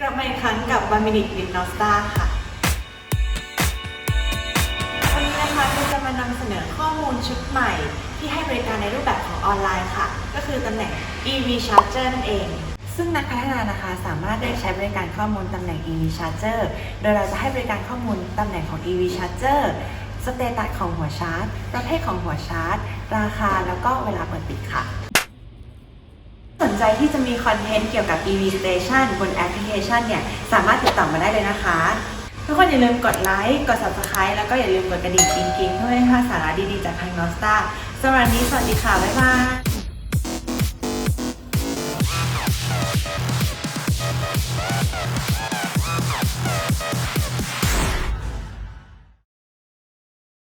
One Minute with Nostra ค่ะ วันนี้นะคะเราจะมานำเสนอข้อมูลชุดใหม่ที่ให้บริการในรูปแบบของออนไลน์ค่ะ ก็คือตำแหน่ง EV Charger นั่นเอง ซึ่งนักพัฒนานะคะสามารถได้ใช้บริการข้อมูลตำแหน่ง EV Charger โดยเราจะให้บริการข้อมูลตำแหน่งของ EV Charger สเตตัสของหัวชาร์จ ประเภทของหัวชาร์จ ราคาแล้วก็เวลาเปิดปิดค่ะ ใจที่จะมีคอนเทนต์เกี่ยวกับ EV Station บนแอปพลิเคชันเนี่ย สามารถติดต่อมาได้เลยนะคะ ทุกคนอย่าลืมกดไลค์ กด subscribe แล้วก็อย่าลืมกดกระดิ่งกิ๊งๆเพื่อไม่ให้พลาดสาระดีๆจากทางนอสตาสำหรับวันนี้สวัสดีค่ะ บ๊ายบาย